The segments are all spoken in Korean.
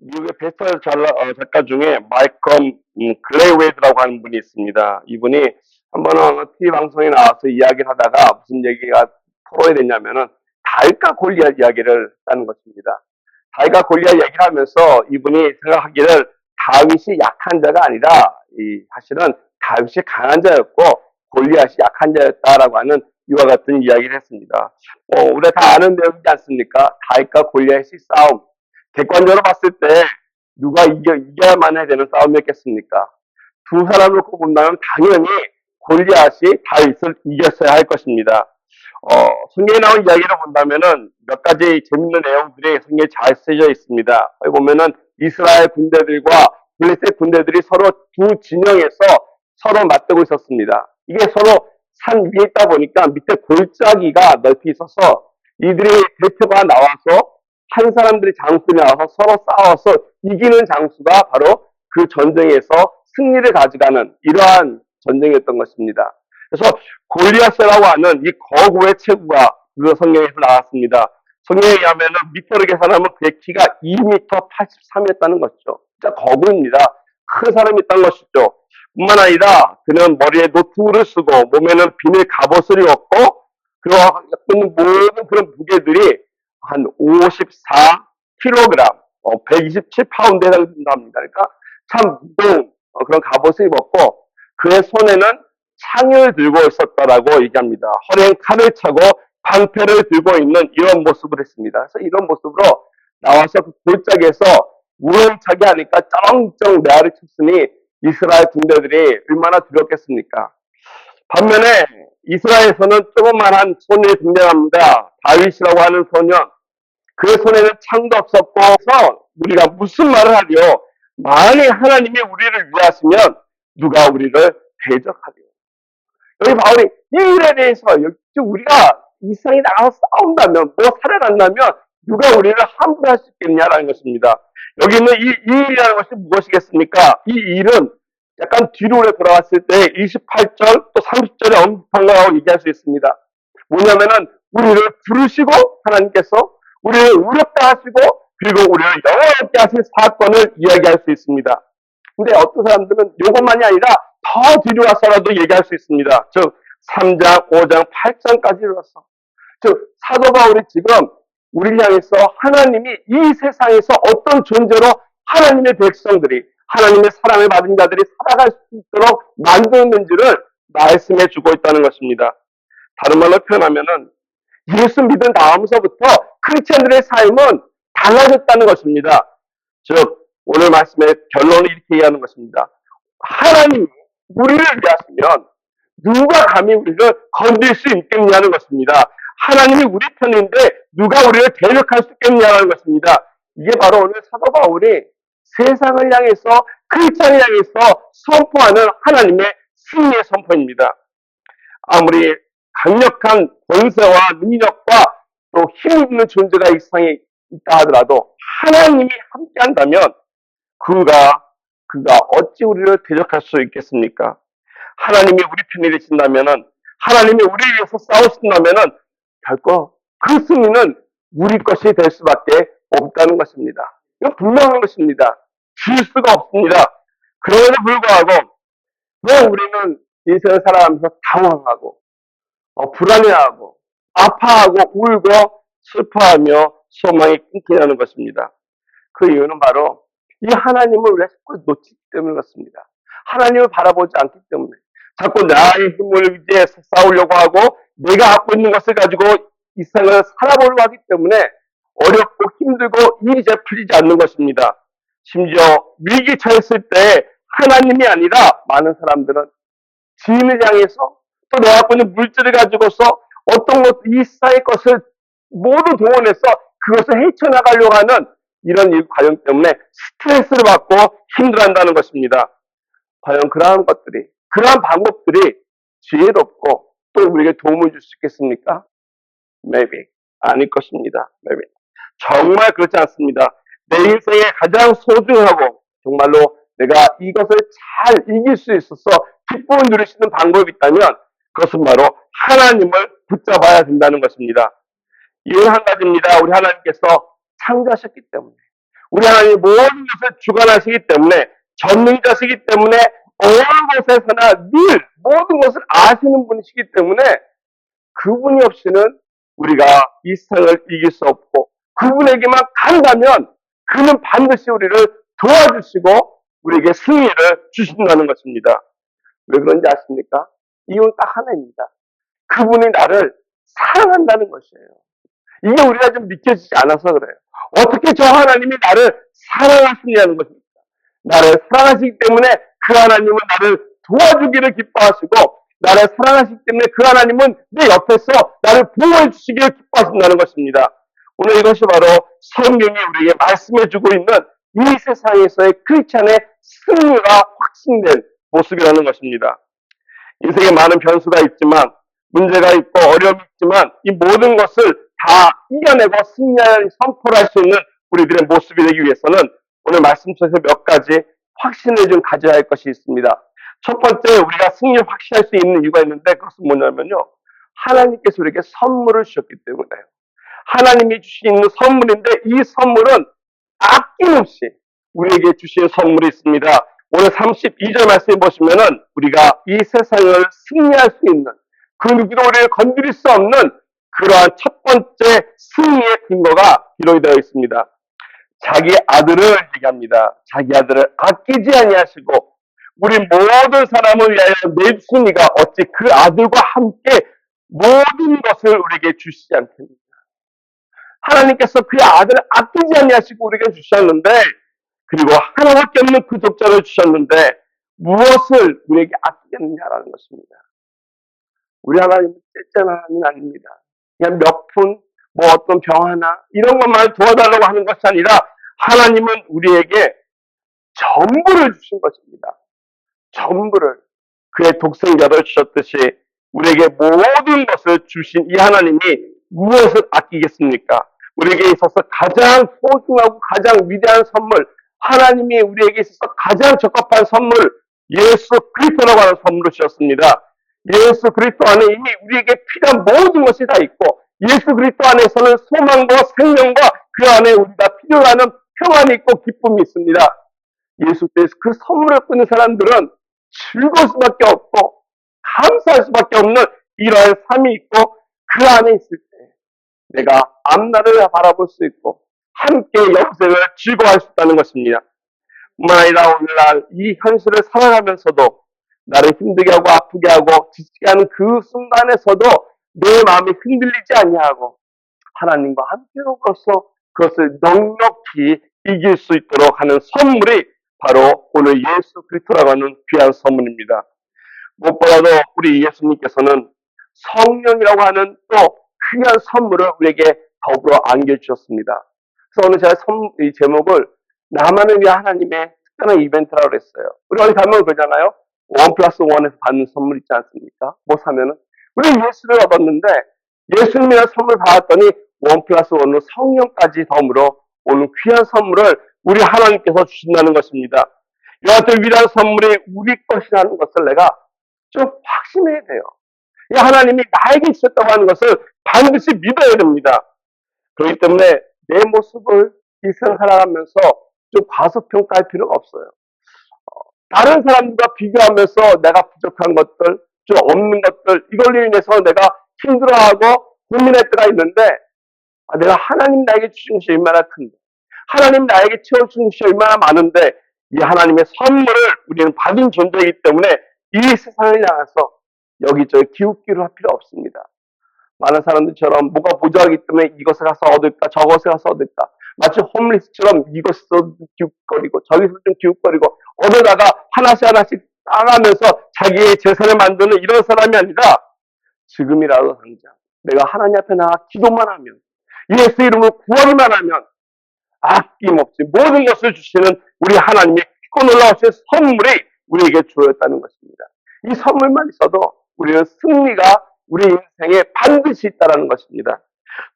미국의 베스트셀러 잘- 어, 작가 중에 마이컴 음, 글레이웨이드라고 하는 분이 있습니다. 이분이 한번 TV 방송에 나와서 이야기를 하다가 무슨 얘기가 토론이 됐냐면은 다윗과 골리앗 이야기를 했다는 것입니다. 다윗과 골리앗 얘기를 하면서 이분이 생각하기를 다윗이 약한 자가 아니라 이 사실은 다윗이 강한 자였고 골리앗이 약한 자였다라고 하는 이와 같은 이야기를 했습니다. 어, 우리가 다 아는 내용이지 않습니까? 다윗과 골리앗의 싸움. 객관적으로 봤을 때 누가 이겨, 이겨야만 해야 되는 싸움이었겠습니까? 두 사람을 놓고 본다면 당연히 골리앗이 다윗을 이겼어야 할 것입니다. 어, 성경에 나온 이야기를 본다면은 몇 가지 재밌는 내용들이 성경에 잘 쓰여져 있습니다. 거기 보면은 이스라엘 군대들과 블레셋 군대들이 서로 두 진영에서 서로 맞대고 있었습니다. 이게 서로 산 위에 있다 보니까 밑에 골짜기가 넓이 있어서 이들이 대표가 나와서 한 사람들이 장수에 나와서 서로 싸워서 이기는 장수가 바로 그 전쟁에서 승리를 가져가는 이러한 전쟁이었던 것입니다. 그래서 골리앗이라고 하는 이 거구의 체구가 그 성경에서 나왔습니다. 성경에 의하면은 미터를 계산하면 그의 키가 2m 83이었다는 것이죠. 진짜 거구입니다. 큰 사람이었던 것이죠. 뿐만 아니라 그는 머리에 노트를 쓰고 몸에는 비닐 갑옷을 입었고 그리고 어떤 모든 그런 무게들이 한 54kg, 어, 127파운드에 해당된답니다. 그러니까 참 무거운 어, 그런 갑옷을 입었고 그의 손에는 창을 들고 있었다라고 얘기합니다. 허리엔 칼을 차고 방패를 들고 있는 이런 모습을 했습니다. 그래서 이런 모습으로 나와서 그 골짜기에서 우렁차게 하니까 쩡쩡 메아리 쳤으니 이스라엘 군대들이 얼마나 두렵겠습니까? 반면에 이스라엘에서는 조그만한 소년이 등장합니다. 다윗이라고 하는 소년. 그 손에는 창도 없었고, 그래서 우리가 무슨 말을 하리요? 만약 하나님이 우리를 위하시면 누가 우리를 대적하리요? 여기 바울이 이 일에 대해서 우리가 이 세상에 나가서 싸운다면, 뭐 살아난다면 누가 우리를 함부할 수 있겠냐라는 것입니다. 여기 있는 이, 이 일이라는 것이 무엇이겠습니까? 이 일은 약간 뒤로 돌아왔을 때 28절 또 30절에 언급한거라고 얘기할 수 있습니다. 뭐냐면은 우리를 부르시고 하나님께서 우리를 의롭다 하시고 그리고 우리를 영원롭게 하실 사건을 이야기할 수 있습니다. 근데 어떤 사람들은 이것만이 아니라 더 뒤로 와서라도 얘기할 수 있습니다. 즉 3장, 5장, 8장까지 이르렀어. 즉 사도 바울이 지금 우리를 향해서 하나님이 이 세상에서 어떤 존재로 하나님의 백성들이 하나님의 사랑을 받은 자들이 살아갈 수 있도록 만드는지를 말씀해 주고 있다는 것입니다. 다른 말로 표현하면은 예수 믿은 다음서부터 크리스천들의 삶은 달라졌다는 것입니다. 즉 오늘 말씀의 결론을 이렇게 얘기하는 것입니다. 하나님이 우리를 위하시면 누가 감히 우리를 건들 수 있겠냐는 것입니다. 하나님이 우리 편인데 누가 우리를 대적할 수 있겠냐는 것입니다. 이게 바로 오늘 사도 바울이 세상을 향해서 크리스천을 향해서 선포하는 하나님의 승리의 선포입니다. 아무리 강력한 권세와 능력과 또힘 있는 존재가 이 세상에 있다 하더라도 하나님이 함께한다면 그가 그가 어찌 우리를 대적할 수 있겠습니까? 하나님이 우리 편이 되신다면은 하나님이 우리를 위해서 싸우신다면은 결코 그 승리는 우리 것이 될 수밖에 없다는 것입니다. 이건 분명한 것입니다. 질 수가 없습니다. 그럼에도 불구하고 왜 우리는 인생을 살아가면서 당황하고 어, 불안해하고 아파하고 울고 슬퍼하며 소망이 끊기냐는 것입니다. 그 이유는 바로 이 하나님을 왜 자꾸 놓치기 때문에 그렇습니다. 하나님을 바라보지 않기 때문에 자꾸 나의 힘을 위해 싸우려고 하고 내가 갖고 있는 것을 가지고 이 세상을 살아보려고 하기 때문에 어렵고 힘들고 일이 잘 풀리지 않는 것입니다. 심지어 위기 처했을 때 하나님이 아니라 많은 사람들은 지인을 향해서 또 내가 갖고 있는 물질을 가지고서 어떤 것, 이 세상의 것을 모두 동원해서 그것을 헤쳐나가려고 하는 이런 일 과정 때문에 스트레스를 받고 힘들어한다는 것입니다. 과연 그러한 것들이, 그러한 방법들이 지혜롭고 또 우리에게 도움을 줄 수 있겠습니까? Maybe. 아닐 것입니다. Maybe. 정말 그렇지 않습니다. 내 인생에 가장 소중하고 정말로 내가 이것을 잘 이길 수 있어서 기쁨을 누리시는 방법이 있다면 그것은 바로 하나님을 붙잡아야 된다는 것입니다. 이유는 한 가지입니다. 우리 하나님께서 창조하셨기 때문에 우리 하나님 모든 것을 주관하시기 때문에 전능자시기 때문에 어느 곳에서나 늘 모든 것을 아시는 분이시기 때문에 그분이 없이는 우리가 이 세상을 이길 수 없고 그분에게만 간다면 그는 반드시 우리를 도와주시고 우리에게 승리를 주신다는 것입니다. 왜 그런지 아십니까? 이유는 딱 하나입니다. 그분이 나를 사랑한다는 것이에요. 이게 우리가 좀 믿겨지지 않아서 그래요. 어떻게 저 하나님이 나를 사랑하시냐는 것입니다. 나를 사랑하시기 때문에 그 하나님은 나를 도와주기를 기뻐하시고 나를 사랑하시기 때문에 그 하나님은 내 옆에서 나를 보호해 주시기를 기뻐하신다는 것입니다. 오늘 이것이 바로 성경이 우리에게 말씀해 주고 있는 이 세상에서의 크리스찬의 승리가 확신된 모습이라는 것입니다. 인생에 많은 변수가 있지만 문제가 있고 어려움이 있지만 이 모든 것을 다 이겨내고 승리하는 선포를 할 수 있는 우리들의 모습이 되기 위해서는 오늘 말씀 속에서 몇 가지 확신을 좀 가져야 할 것이 있습니다. 첫 번째 우리가 승리를 확신할 수 있는 이유가 있는데 그것은 뭐냐면요. 하나님께서 우리에게 선물을 주셨기 때문에요. 하나님이 주신 선물인데 이 선물은 아낌없이 우리에게 주신 선물이 있습니다. 오늘 32절 말씀해 보시면은 우리가 이 세상을 승리할 수 있는 그 누구도 우리를 건드릴 수 없는 그러한 첫 번째 승리의 근거가 기록이 되어 있습니다. 자기 아들을 얘기합니다. 자기 아들을 아끼지 아니하시고 우리 모든 사람을 위하여 내주시니가 어찌 그 아들과 함께 모든 것을 우리에게 주시지 않겠느냐. 하나님께서 그의 아들을 아끼지 아니하시고 우리에게 주셨는데 그리고 하나밖에 없는 그 독자를 주셨는데 무엇을 우리에게 아끼겠느냐라는 것입니다. 우리 하나님은 째짠 하나님 아닙니다. 그냥 몇 푼, 뭐 어떤 병 하나 이런 것만 도와달라고 하는 것이 아니라 하나님은 우리에게 전부를 주신 것입니다. 전부를 그의 독생자를 주셨듯이 우리에게 모든 것을 주신 이 하나님이 무엇을 아끼겠습니까? 우리에게 있어서 가장 소중하고 가장 위대한 선물, 하나님이 우리에게 있어서 가장 적합한 선물, 예수 그리스도라고 하는 선물을 주셨습니다. 예수 그리스도 안에 이미 우리에게 필요한 모든 것이 다 있고, 예수 그리스도 안에서는 소망과 생명과 그 안에 우리가 필요로 하는 평안이 있고 기쁨이 있습니다. 예수께서 그 선물을 끊는 사람들은 즐거울 수밖에 없고, 감사할 수밖에 없는 이러한 삶이 있고, 그 안에 있을 때 내가 앞날을 바라볼 수 있고 함께 영생을 즐거워할 수 있다는 것입니다. 뿐만 아니라 오늘날 이 현실을 살아가면서도 나를 힘들게 하고 아프게 하고 지치게 하는 그 순간에서도 내 마음이 흔들리지 아니하고 하나님과 함께로서 그것을 넉넉히 이길 수 있도록 하는 선물이 바로 오늘 예수 그리스도라고 하는 귀한 선물입니다. 무엇보다도 우리 예수님께서는 성령이라고 하는 또 귀한 선물을 우리에게 더불어 안겨주셨습니다. 그래서 오늘 제가 선, 이 제목을 나만을 위한 하나님의 특별한 이벤트라고 그랬어요. 우리 어디 가면 그러잖아요. 원 플러스 원에서 받는 선물 있지 않습니까? 뭐 사면은. 우리 예수를 얻었는데 예수님이란 선물 받았더니 원 플러스 원으로 성령까지 덤으로 오는 귀한 선물을 우리 하나님께서 주신다는 것입니다. 같은 위대한 선물이 우리 것이라는 것을 내가 좀 확신해야 돼요. 이 하나님이 나에게 주셨다고 하는 것을 반드시 믿어야 됩니다. 그렇기 때문에 내 모습을 일상 살아가면서 좀 과소평가할 필요가 없어요. 어, 다른 사람들과 비교하면서 내가 부족한 것들, 좀 없는 것들, 이걸로 인해서 내가 힘들어하고 고민할 때가 있는데, 아, 내가 하나님 나에게 주신 것이 얼마나 큰데, 하나님 나에게 채워주신 것이 얼마나 많은데, 이 하나님의 선물을 우리는 받은 존재이기 때문에 이 세상을 향해서 여기저기 기웃기를 할 필요 없습니다. 많은 사람들처럼 뭐가 부족하기 때문에 이것을 가서 얻을까 저것을 가서 얻을까 마치 홈리스처럼 이것을 기웃거리고 저기서 좀 기웃거리고 얻어다가 하나씩 하나씩 따가면서 자기의 재산을 만드는 이런 사람이 아니라 지금이라도 당장 내가 하나님 앞에 나가 기도만 하면 예수 이름으로 구하기만 하면 아낌없이 모든 것을 주시는 우리 하나님의 크고 놀라우신 선물이 우리에게 주어졌다는 것입니다. 이 선물만 있어도 우리는 승리가 우리 인생에 반드시 있다는 것입니다.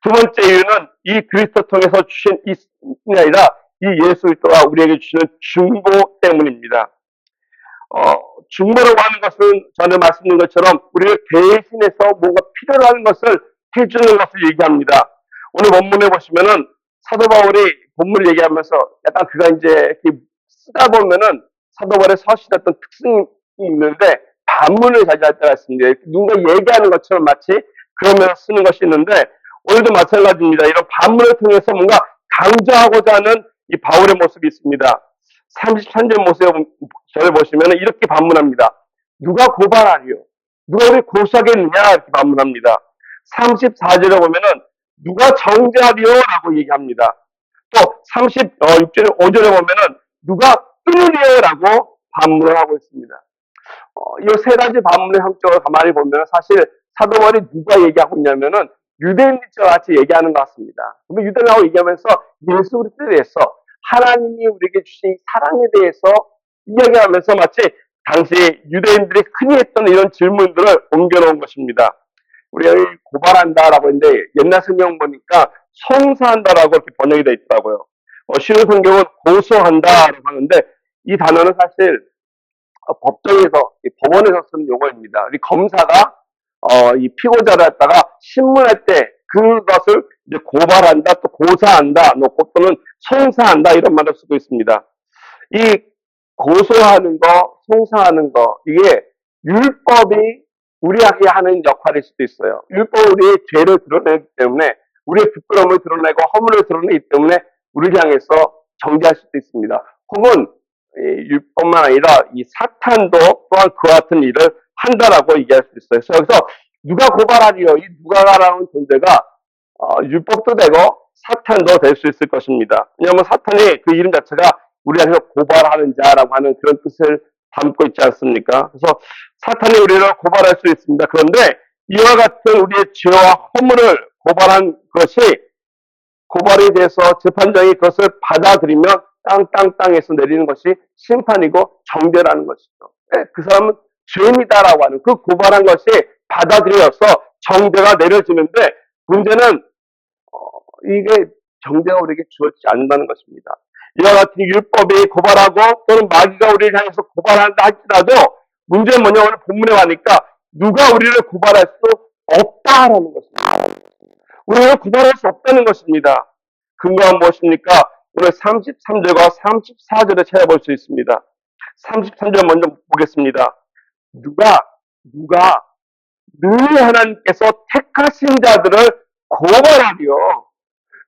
두 번째 이유는 이 그리스도 통해서 주신 이 승리 아니라 이 예수 그리스도가 우리에게 주시는 중보 때문입니다. 어, 중보라고 하는 것은 전에 말씀드린 것처럼 우리를 대신해서 뭔가 필요로 하는 것을 해주는 것을 얘기합니다. 오늘 본문에 보시면은 사도 바울이 본문을 얘기하면서 약간 그가 이제 쓰다 보면은 사도벌의 서신 어떤 특징이 있는데 반문을 자제할 때가 있습니다. 누군가 얘기하는 것처럼 마치 그러면서 쓰는 것이 있는데 오늘도 마찬가지입니다. 이런 반문을 통해서 뭔가 강조하고자 하는 이 바울의 모습이 있습니다. 33절 모습을 보시면 이렇게 반문합니다. 누가 고발하리요? 누가 우리 고소하겠느냐? 이렇게 반문합니다. 34절에 보면은 누가 정죄하리요 라고 얘기합니다. 또 36절, 5절에 보면은 누가 끊으리요 라고 반문을 하고 있습니다. 어, 이세 가지 반문의 형식을 가만히 보면 사실 사도벌이 누가 얘기하고 있냐면은 유대인들과 같이 얘기하는 것 같습니다. 그러면 유대인하고 얘기하면서 예수 그리스도에 대해서 하나님이 우리에게 주신 사랑에 대해서 이야기하면서 마치 당시 유대인들이 흔히 했던 이런 질문들을 옮겨놓은 것입니다. 우리가 고발한다라고 했는데 옛날 성경 보니까 송사한다라고 이렇게 번역이 되어 있더라고요. 어, 신흥 성경은 고소한다라고 하는데 이 단어는 사실 어, 법정에서 이 법원에서 쓰는 용어입니다. 우리 검사가 어, 이 피고자를 갖다가 신문할 때 그것을 이제 고발한다, 또 고사한다, 놓고 또는 송사한다 이런 말을 쓰고 있습니다. 이 고소하는 거, 송사하는 거 이게 율법이 우리에게 하는 역할일 수도 있어요. 율법은 우리의 죄를 드러내기 때문에 우리의 부끄러움을 드러내고 허물을 드러내기 때문에 우리를 향해서 정죄할 수도 있습니다. 혹은 이 율법만 아니라 이 사탄도 또한 그와 같은 일을 한다라고 얘기할 수 있어요. 그래서 누가 고발하리요? 이 누가라는 존재가 어, 율법도 되고 사탄도 될 수 있을 것입니다. 왜냐하면 사탄이 그 이름 자체가 우리한테 고발하는 자라고 하는 그런 뜻을 담고 있지 않습니까? 그래서 사탄이 우리를 고발할 수 있습니다. 그런데 이와 같은 우리의 죄와 허물을 고발한 것이 고발에 대해서 재판장이 그것을 받아들이면 땅 땅 땅에서 내리는 것이 심판이고 정죄라는 것이죠. 네, 그 사람은 죄인이다라고 하는 그 고발한 것이 받아들여서 정죄가 내려지는데 문제는 어, 이게 정죄가 우리에게 주어지지 않는다는 것입니다. 이와 같은 율법이 고발하고 또는 마귀가 우리를 향해서 고발한다 할지라도 문제는 뭐냐 오늘 본문에 가니까 누가 우리를 고발할 수 없다라는 것입니다. 우리가 고발할 수 없다는 것입니다. 근거가 무엇입니까? 오늘 33절과 34절에 찾아볼 수 있습니다. 33절 먼저 보겠습니다. 누가 누가 늘 하나님께서 택하신 자들을 고발하리요.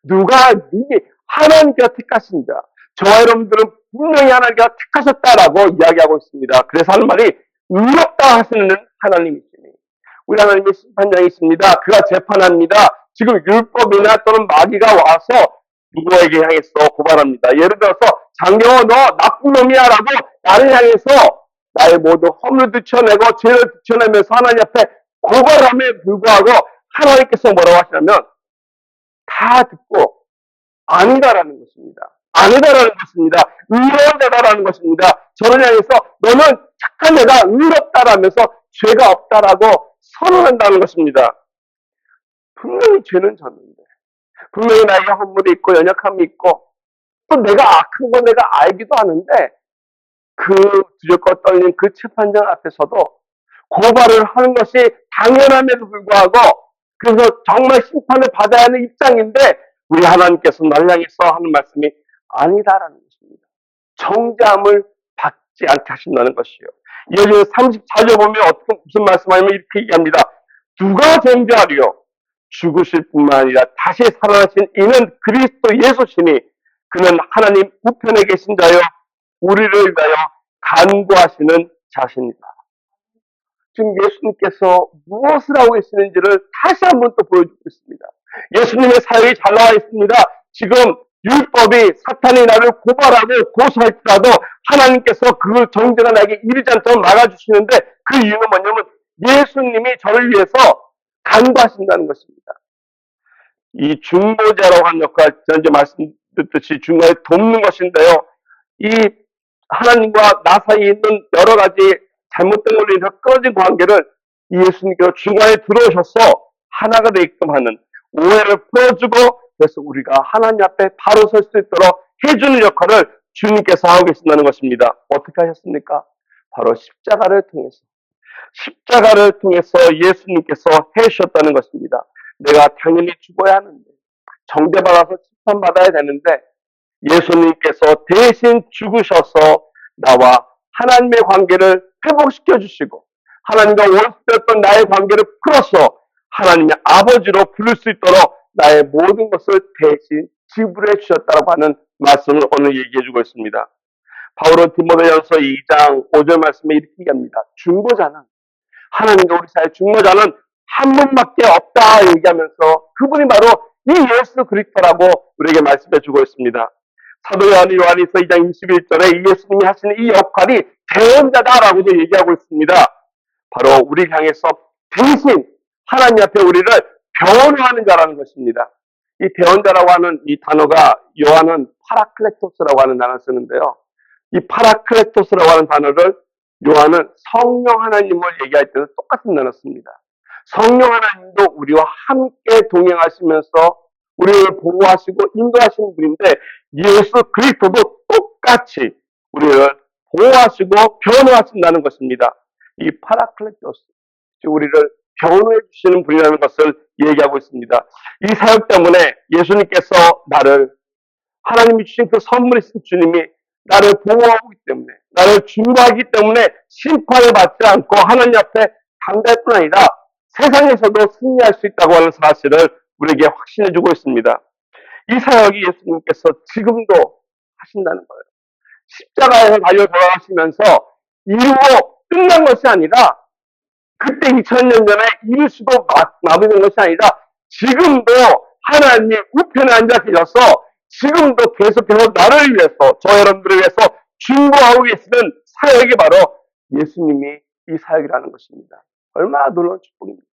누가 늘 하나님께서 택하신 자. 저와 여러분들은 분명히 하나님께서 택하셨다라고 이야기하고 있습니다. 그래서 하는 말이 의롭다 하시는 하나님이시니 우리 하나님의 심판장이 있습니다. 그가 재판합니다. 지금 율법이나 또는 마귀가 와서 누구에게 향해서 고발합니다. 예를 들어서 장경호 너 나쁜 놈이야 라고 나를 향해서 나의 모든 허물을 뒤쳐내고 죄를 뒤쳐내면서 하나님 앞에 고발함에 불구하고 하나님께서 뭐라고 하시냐면 다 듣고 아니다라는 것입니다. 아니다라는 것입니다. 의로운 자다라는 것입니다. 저를 향해서 너는 착한 애다, 의롭다라면서 죄가 없다라고 선언한다는 것입니다. 분명히 죄는 졌는데, 분명히 나에게 허물이 있고 연약함이 있고, 또 내가 악한 거 내가 알기도 하는데, 그 두렵고 떨린 그 재판장 앞에서도 고발을 하는 것이 당연함에도 불구하고, 그래서 정말 심판을 받아야 하는 입장인데, 우리 하나님께서 날 향해서 하는 말씀이 아니다라는 것입니다. 정잠을 받지 않게 하신다는 것이요. 이어지는 34절 보면 어떤 무슨 말씀하냐면 이렇게 얘기합니다. 누가 정죄하리요? 죽으실 뿐만 아니라 다시 살아나신 이는 그리스도 예수시니 그는 하나님 우편에 계신 자요 우리를 위하여 간구하시는 자신이다. 지금 예수님께서 무엇을 하고 계시는지를 다시 한번 또 보여주고 있습니다. 예수님의 사역이 잘 나와 있습니다. 지금 율법이 사탄이 나를 고발하고 고소할지라도 하나님께서 그 정죄가 나에게 이르지 않도록 막아주시는데 그 이유는 뭐냐면 예수님이 저를 위해서 간구하신다는 것입니다. 이 중보자라고 하는 역할, 전에 말씀드렸듯이 중간에 돕는 것인데요. 이 하나님과 나 사이에 있는 여러 가지 잘못된 걸로 인해서 끊어진 관계를 예수님께서 중간에 들어오셔서 하나가 되게끔 하는 오해를 풀어주고 그래서 우리가 하나님 앞에 바로 설 수 있도록 해주는 역할을 주님께서 하고 계신다는 것입니다. 어떻게 하셨습니까? 바로 십자가를 통해서. 십자가를 통해서 예수님께서 해주셨다는 것입니다. 내가 당연히 죽어야 하는데, 정죄받아서 심판받아야 되는데, 예수님께서 대신 죽으셔서 나와 하나님의 관계를 회복시켜 주시고 하나님과 원수였던 나의 관계를 풀어서 하나님의 아버지로 부를 수 있도록 나의 모든 것을 대신 지불해 주셨다고 하는 말씀을 오늘 얘기해 주고 있습니다. 바울은 디모데전서 2장 5절 말씀에 이렇게 얘기합니다. 중보자는 하나님과 우리 사이의 중보자는 한 분밖에 없다 얘기하면서 그분이 바로 이 예수 그리스도라고 우리에게 말씀해 주고 있습니다. 사도 요한이 요한이서 2장 21절에 이 예수님이 하시는 이 역할이 대언자다라고도 얘기하고 있습니다. 바로 우리 향해서 대신 하나님 앞에 우리를 변호하는 자라는 것입니다. 이 대언자라고 하는 이 단어가 요한은 파라클레토스라고 하는 단어를 쓰는데요. 이 파라클레토스라고 하는 단어를 요한은 성령 하나님을 얘기할 때는 똑같은 단어 씁니다. 성령 하나님도 우리와 함께 동행하시면서 우리를 보호하시고 인도하시는 분인데 예수 그리스도도 똑같이 우리를 보호하시고 변호하신다는 것입니다. 이 파라클레토스, 즉 우리를 변호해 주시는 분이라는 것을 얘기하고 있습니다. 이 사역 때문에 예수님께서 나를 하나님이 주신 그 선물이신 주님이 나를 보호하고 있기 때문에 나를 중보하기 때문에 심판을 받지 않고 하나님 앞에 강할 뿐 아니라 세상에서도 승리할 수 있다고 하는 사실을 우리에게 확신해 주고 있습니다. 이 사역이 예수님께서 지금도 하신다는 거예요. 십자가에서 달려 돌아가시면서 이루고 끝난 것이 아니라 그때 2000년 전에 이룰 수도 마무리된 것이 아니라 지금도 하나님 우편에 앉아 계셔서 지금도 계속해서 나를 위해서 저 여러분들을 위해서 중보하고 계시는 사역이 바로 예수님이 이 사역이라는 것입니다. 얼마나 놀라운 축복입니까?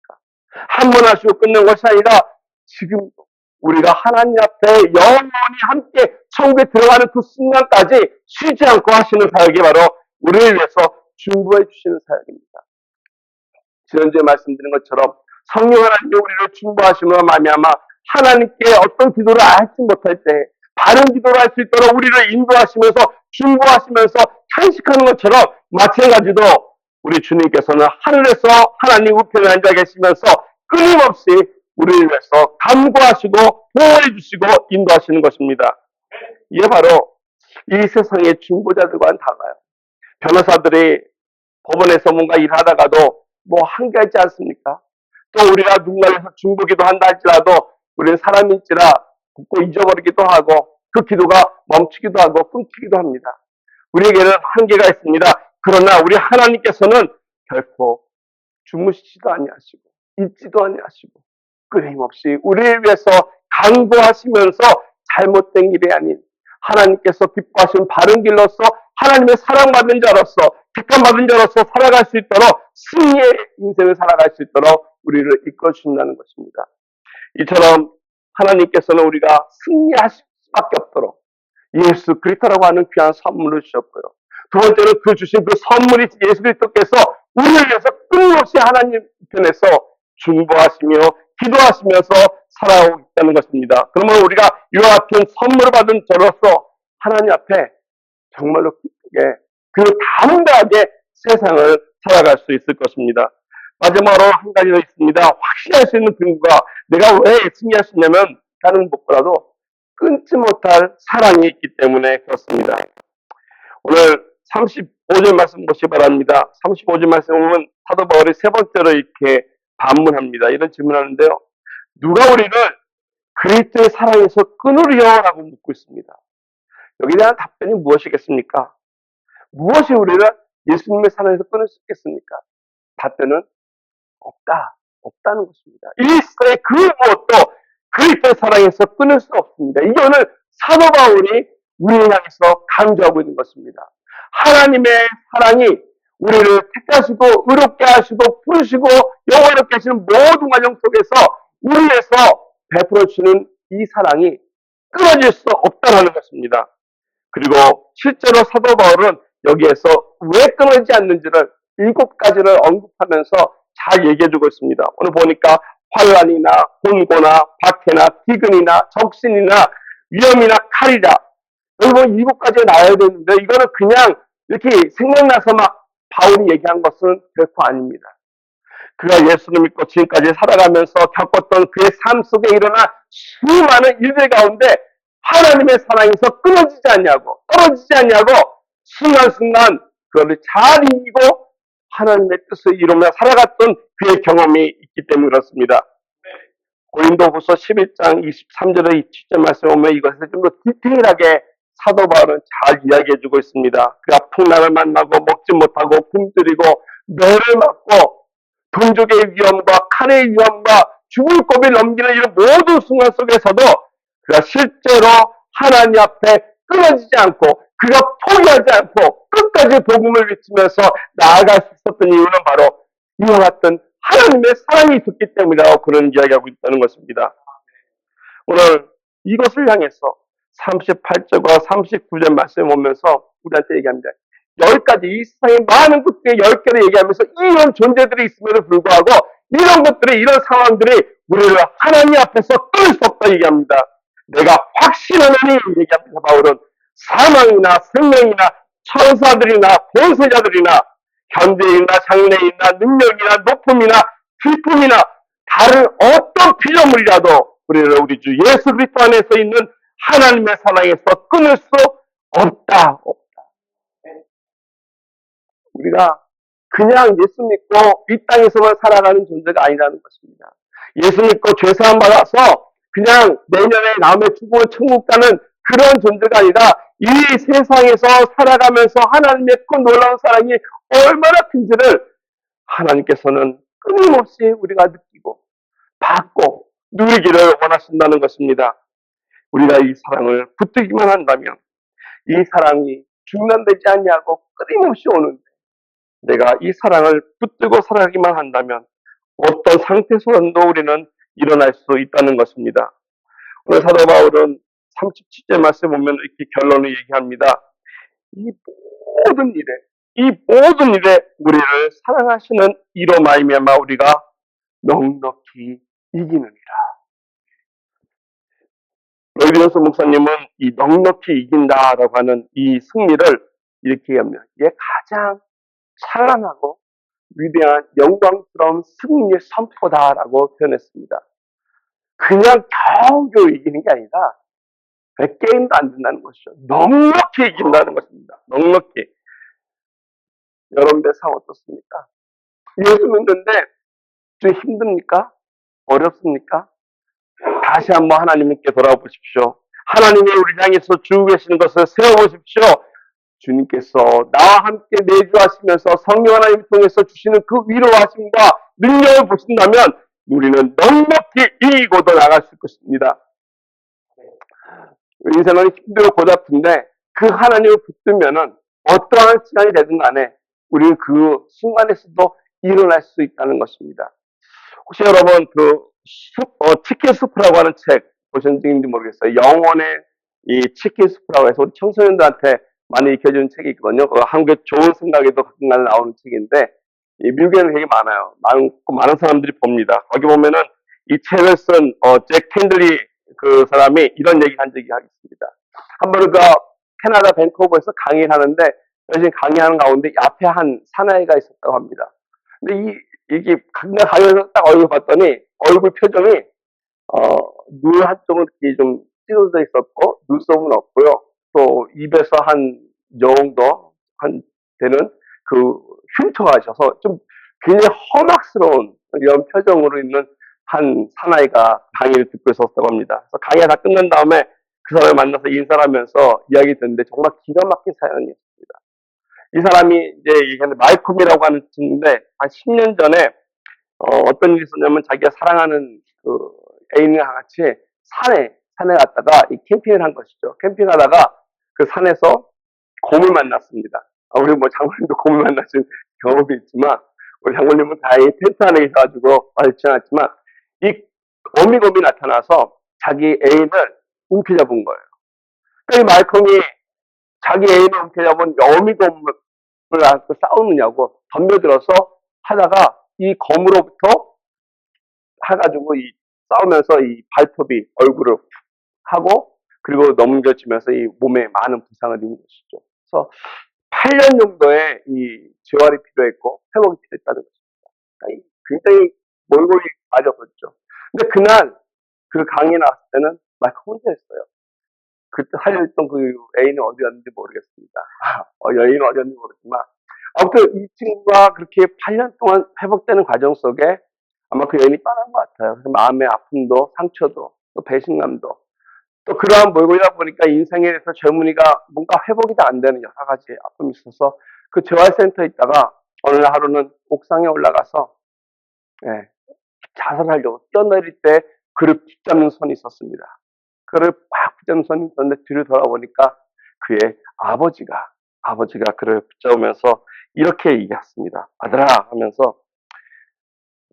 한 번 하시고 끝낸 것이 아니라 지금도 우리가 하나님 앞에 영원히 함께 천국에 들어가는 그 순간까지 쉬지 않고 하시는 사역이 바로 우리를 위해서 중보해 주시는 사역입니다. 지난주에 말씀드린 것처럼 성령 하나님이 우리를 중보하심으로 말미암아 하나님께 어떤 기도를 알지 못할 때 바른 기도를 할 수 있도록 우리를 인도하시면서 중보하시면서 탄식하는 것처럼 마찬가지로 우리 주님께서는 하늘에서 하나님 우편에 앉아 계시면서 끊임없이 우리를 위해서 감구하시고 보호해 주시고 인도하시는 것입니다. 이게 바로 이 세상의 중보자들과는 달라요. 변호사들이 법원에서 뭔가 일하다가도 뭐 한계하지 않습니까? 또 우리가 누군가에서 중보기도 한다 할지라도 우리는 사람인지라 굳고 잊어버리기도 하고 그 기도가 멈추기도 하고 끊기기도 합니다. 우리에게는 한계가 있습니다. 그러나 우리 하나님께서는 결코 주무시지도 아니하시고 잊지도 아니하시고 끊임없이 우리를 위해서 간구하시면서 잘못된 길이 아닌 하나님께서 기뻐하신 바른 길로서 하나님의 사랑받은 자로서 택함받은 자로서 살아갈 수 있도록 승리의 인생을 살아갈 수 있도록 우리를 이끌어 주신다는 것입니다. 이처럼 하나님께서는 우리가 승리하실 수밖에 없도록 예수 그리스도라고 하는 귀한 선물을 주셨고요. 두 번째는 그 주신 그 선물이 예수 그리스도께서 우리를 위해서 끊임없이 하나님 편에서 중보하시며 기도하시면서 살아오고 있다는 것입니다. 그러면 우리가 이와 같은 선물을 받은 저로서 하나님 앞에 정말로 기쁘게 그리고 담대하게 세상을 살아갈 수 있을 것입니다. 마지막으로 한 가지 더 있습니다. 확신할 수 있는 근거가 내가 왜 승리할 수 있냐면 다른 것보다도 끊지 못할 사랑이 있기 때문에 그렇습니다. 오늘 35절 말씀 보시기 바랍니다. 35절 말씀 보면 사도 바울이 세 번째로 이렇게 반문합니다. 이런 질문하는데요. 누가 우리를 그리스도의 사랑에서 끊으리요? 라고 묻고 있습니다. 여기에 대한 답변이 무엇이겠습니까? 무엇이 우리를 예수님의 사랑에서 끊을 수 있겠습니까? 답변은 없다. 없다는 것입니다. 이 세상의 그 무엇도 그리스도의 사랑에서 끊을 수 없습니다. 이게 오늘 사도 바울이 우리를 향해서 강조하고 있는 것입니다. 하나님의 사랑이 우리를 택하시고 의롭게 하시고 부르시고 영원롭게 하시는 모든 과정 속에서 우리에서 베풀어 주는 이 사랑이 끊어질 수 없다는 것입니다. 그리고 실제로 사도 바울은 여기에서 왜 끊어지지 않는지를 일곱 가지를 언급하면서 잘 얘기해주고 있습니다. 오늘 보니까 환란이나 혼고나 박해나 기근이나 적신이나 위험이나 칼이라 여러분 가지가 나와야 되는데 이거는 그냥 이렇게 생각나서 막 바울이 얘기한 것은 결코 아닙니다. 그가 예수를 믿고 지금까지 살아가면서 겪었던 그의 삶 속에 일어난 수많은 일들 가운데 하나님의 사랑에서 끊어지지 않냐고, 떨어지지 않냐고, 순간순간 그거를 잘 이기고 하나님의 뜻을 이루며 살아갔던 그의 경험이 있기 때문에 그렇습니다. 고린도후서 11장 23절의 27절 말씀에 보면 이것을 좀 더 디테일하게 사도 바울은 잘 이야기해주고 있습니다. 그가 풍랑을 만나고 먹지 못하고 굶주리고 매를 맞고 동족의 위험과 칼의 위험과 죽을 고비를 넘기는 이런 모든 순간 속에서도 그가 실제로 하나님 앞에 끊어지지 않고 그가 포기하지 않고 끝까지 복음을 외치면서 나아갈 수 있었던 이유는 바로 이와 같은 하나님의 사랑이 있었기 때문이라고 그런 이야기하고 있다는 것입니다. 오늘 이것을 향해서 38절과 39절 말씀 보면서 우리한테 얘기합니다. 열 가지 이 세상에 많은 것들이 열 개를 얘기하면서 이런 존재들이 있음에도 불구하고 이런 것들이 이런 상황들이 우리를 하나님 앞에서 끊을 수 없다 얘기합니다. 내가 확신하노니 얘기합니다. 바울은 사망이나 생명이나 천사들이나 권세자들이나 현재이나 장래이나 능력이나 높음이나 기쁨이나 다른 어떤 피조물이라도 우리를 우리 주 예수 그리스도 안에서 있는 하나님의 사랑에서 끊을 수 없다. 없다. 우리가 그냥 예수 믿고 이 땅에서만 살아가는 존재가 아니라는 것입니다. 예수 믿고 죄사함 받아서 그냥 내년에 남의 죽음을 천국 가는 그런 존재가 아니라 이 세상에서 살아가면서 하나님의 그 놀라운 사랑이 얼마나 큰지를 하나님께서는 끊임없이 우리가 느끼고 받고 누리기를 원하신다는 것입니다. 우리가 이 사랑을 붙들기만 한다면 이 사랑이 중단되지 않냐고 끊임없이 오는데 내가 이 사랑을 붙들고 살아가기만 한다면 어떤 상태에서도 우리는 일어날 수 있다는 것입니다. 오늘 사도 바울은 37절 말씀 보면 이렇게 결론을 얘기합니다. 이 모든 일에, 이 모든 일에 우리를 사랑하시는 이로 말미암아 우리가 넉넉히 이기느니라. 로이비언스 목사님은 이 넉넉히 이긴다라고 하는 이 승리를 이렇게 얘기합니다. 이게 가장 찬란하고 위대한 영광스러운 승리의 선포다라고 표현했습니다. 그냥 겨우겨우 이기는 게 아니라 게임도 안 된다는 것이죠. 넉넉히 이긴다는 것입니다. 넉넉히. 여러분들 상 어떻습니까? 예수 믿는데 좀 힘듭니까? 어렵습니까? 다시 한번 하나님께 돌아보십시오. 하나님이 우리 향해서 주고 계시는 것을 세워보십시오. 주님께서 나와 함께 내주하시면서 성령 하나님 통해서 주시는 그 위로하심과 능력을 보신다면 우리는 넉넉히 이기고도 나갈 수 것입니다. 인생은 힘들고 고달픈데 그 하나님을 붙들면은 어떠한 시간이 되든 간에 우리는 그 순간에서도 일어날 수 있다는 것입니다. 혹시 여러분 그 숲, 어, 치킨 수프라고 하는 책 보신 적인지 모르겠어요. 영원의 이 치킨 수프라고 해서 우리 청소년들한테 많이 익혀주는 책이 있거든요. 그 한국의 좋은 생각에도 가끔가다 나오는 책인데 이 미국에는 되게 많아요. 많고 많은 사람들이 봅니다. 거기 보면은 이 책을 쓴 어, 잭 캔들리 그 사람이 이런 얘기 한 적이 있습니다. 한 번은 그 캐나다 밴쿠버에서 강의를 하는데 열심히 강의하는 가운데 앞에 한 사나이가 있었다고 합니다. 근데 이 이게 강의를 하면서 딱 얼굴 봤더니 얼굴 표정이 어, 눈 한쪽은 이렇게 좀 찢어져 있었고 눈썹은 없고요. 또 입에서 한 정도 한 되는 그 흉터가셔서 좀 굉장히 험악스러운 이런 표정으로 있는 한 사나이가 강의를 듣고 있었다고 합니다. 그래서 강의가 다 끝난 다음에 그 사람을 만나서 인사를 하면서 이야기 듣는데 정말 기가 막힌 사연이었습니다. 이 사람이 이제 얘기하는 마이콤이라고 하는 친구인데 한 10년 전에 어, 떤 일이 있었냐면 자기가 사랑하는 그 애인과 같이 산에 산에 갔다가 이 캠핑을 한 것이죠. 캠핑하다가 그 산에서 곰을 만났습니다. 아, 우리 뭐 장모님도 곰을 만나신 경험이 있지만 우리 장모님은 다행히 텐트 안에 있어가지고 마주치 않았지만 이 어미곰이 나타나서 자기 애인을 움켜잡은 거예요. 그러니까 이 말콤이 자기 애인을 움켜잡은 어미곰을 갖고 싸우느냐고 덤벼들어서 하다가 이 검으로부터 해가지고 이 싸우면서 이 발톱이 얼굴을 하고 그리고 넘겨지면서 이 몸에 많은 부상을 입은 것이죠. 그래서 8년 정도의 이 재활이 필요했고 회복이 필요했다는 것입니다. 그러니까 굉장히 몰골이 맞았었죠. 근데 그날 그 강의 나왔을 때는 마이크 혼자였어요. 그때 살려있던 그 애인은 어디 갔는지 모르겠습니다. 어, 여인은 어디 갔는지 모르지만 아무튼 이 친구가 그렇게 8년 동안 회복되는 과정 속에 아마 그 여인이 떠난 것 같아요. 그래서 마음의 아픔도 상처도 또 배신감도 또 그러한 몰골이다 보니까 인생에 대해서 젊은이가 뭔가 회복이 다 안 되는 여러 가지 아픔이 있어서 그 재활센터에 있다가 어느 날 하루는 옥상에 올라가서 예, 자살하려고 뛰어내릴 때 그를 붙잡는 손이 있었습니다. 그를 막 붙잡는 손이 있었는데 뒤를 돌아보니까 그의 아버지가 아버지가 그를 붙잡으면서 이렇게 얘기했습니다. 아들아 하면서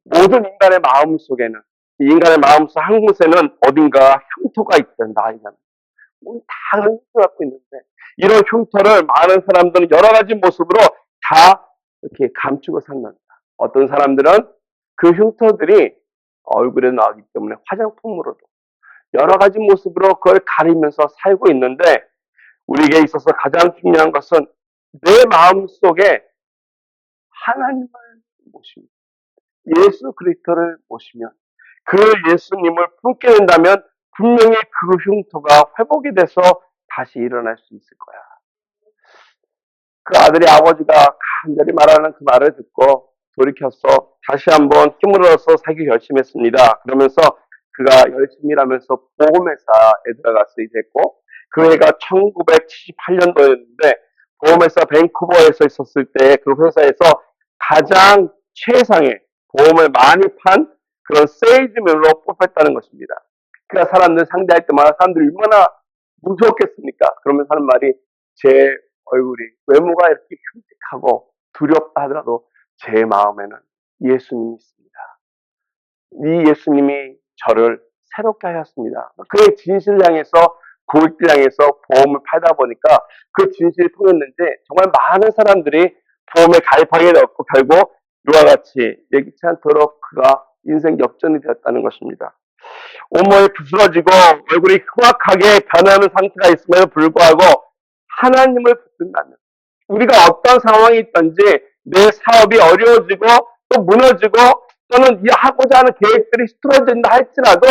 모든 인간의 마음 속에는 이 인간의 마음 속 한 곳에는 어딘가 흉터가 있단다. 이는 다 흉터 갖고 있는데 이런 흉터를 많은 사람들은 여러 가지 모습으로 다 이렇게 감추고 산단다. 어떤 사람들은 그 흉터들이 얼굴에 나오기 때문에 화장품으로도 여러 가지 모습으로 그걸 가리면서 살고 있는데 우리에게 있어서 가장 중요한 것은 내 마음 속에 하나님을 모십니다. 예수 그리스도를 모시면 그 예수님을 품게 된다면 분명히 그 흉터가 회복이 돼서 다시 일어날 수 있을 거야. 그 아들이 아버지가 간절히 말하는 그 말을 듣고 돌이켜서 다시 한번 얻어서 살기 결심했습니다. 그러면서 그가 열심히 일하면서 보험회사에 들어갔어야 됐고 그 해가 1978년도였는데 보험회사 밴쿠버에서 있었을 때 그 회사에서 가장 최상의 보험을 많이 판 그런 세일즈맨으로 뽑혔다는 것입니다. 그가 사람들 상대할 때마다 사람들이 얼마나 무서웠겠습니까? 그러면 하는 말이 제 얼굴이 외모가 이렇게 흉측하고 두렵다 하더라도 제 마음에는 예수님이 있습니다. 이 예수님이 저를 새롭게 하셨습니다. 그의 진실을 향해서 고객들 향해서 보험을 팔다 보니까 그 진실이 통했는지 정말 많은 사람들이 보험에 가입하게 되었고 결국 이와 같이 예기치 않도록 그가 인생 역전이 되었다는 것입니다. 온몸이 부스러지고 얼굴이 흉악하게 변하는 상태가 있음에도 불구하고 하나님을 붙든다면 우리가 어떤 상황이 있든지 내 사업이 어려워지고 또 무너지고 또는 이 하고자 하는 계획들이 흐트러진다 할지라도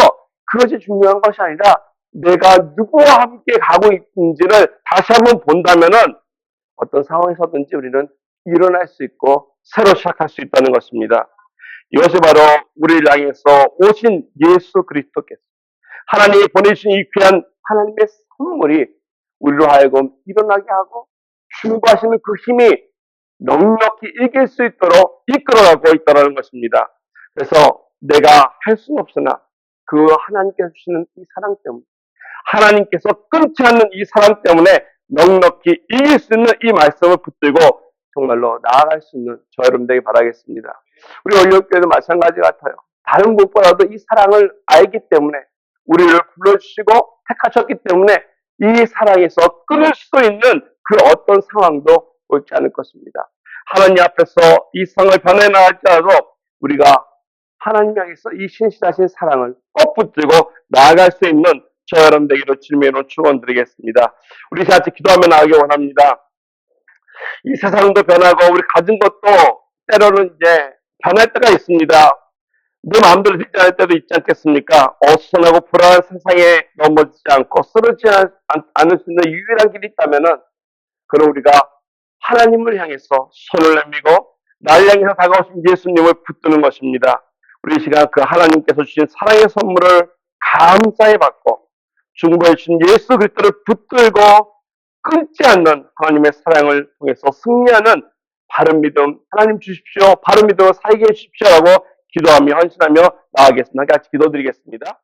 그것이 중요한 것이 아니라 내가 누구와 함께 가고 있는지를 다시 한번 본다면은 어떤 상황에서든지 우리는 일어날 수 있고 새로 시작할 수 있다는 것입니다. 이것이 바로 우리를 향해서 오신 예수 그리스도께서 하나님이 보내주신 이 귀한 하나님의 선물이 우리로 하여금 일어나게 하고 충고하시는 그 힘이 넉넉히 이길 수 있도록 이끌어가고 있다는 것입니다. 그래서 내가 할 수는 없으나 그 하나님께서 주시는 이 사랑 때문에 하나님께서 끊지 않는 이 사랑 때문에 넉넉히 이길 수 있는 이 말씀을 붙들고 정말로 나아갈 수 있는 저 여러분들에게 바라겠습니다. 우리 올림교회도 마찬가지 같아요. 다른 무엇보다도 이 사랑을 알기 때문에 우리를 불러주시고 택하셨기 때문에 이 사랑에서 끊을 수 있는 그 어떤 상황도 옳지 않을 것입니다. 하나님 앞에서 이 상을 변해 나갈지라도 우리가 하나님 향해서 이 신실하신 사랑을 꼭 붙들고 나아갈 수 있는 저 여러분 되기로 주님으로 축원드리겠습니다. 우리 같이 기도하며 나가기 원합니다. 이 세상도 변하고 우리 가진 것도 때로는 이제 변할 때가 있습니다. 내 마음대로 되지 않을 때도 있지 않겠습니까? 어수선하고 불안한 세상에 넘어지지 않고 쓰러지지 않- 않을 수 있는 유일한 길이 있다면은 그럼 우리가 하나님을 향해서 손을 내밀고 나를 향해서 다가오신 예수님을 붙드는 것입니다. 우리 이 시간 그 하나님께서 주신 사랑의 선물을 감사히 받고 중보해 주신 예수 그리스도를 붙들고 끊지 않는 하나님의 사랑을 통해서 승리하는 바른 믿음 하나님 주십시오. 바른 믿음을 살게 해주십시오라고 기도하며 헌신하며 나아가겠습니다. 같이 기도드리겠습니다.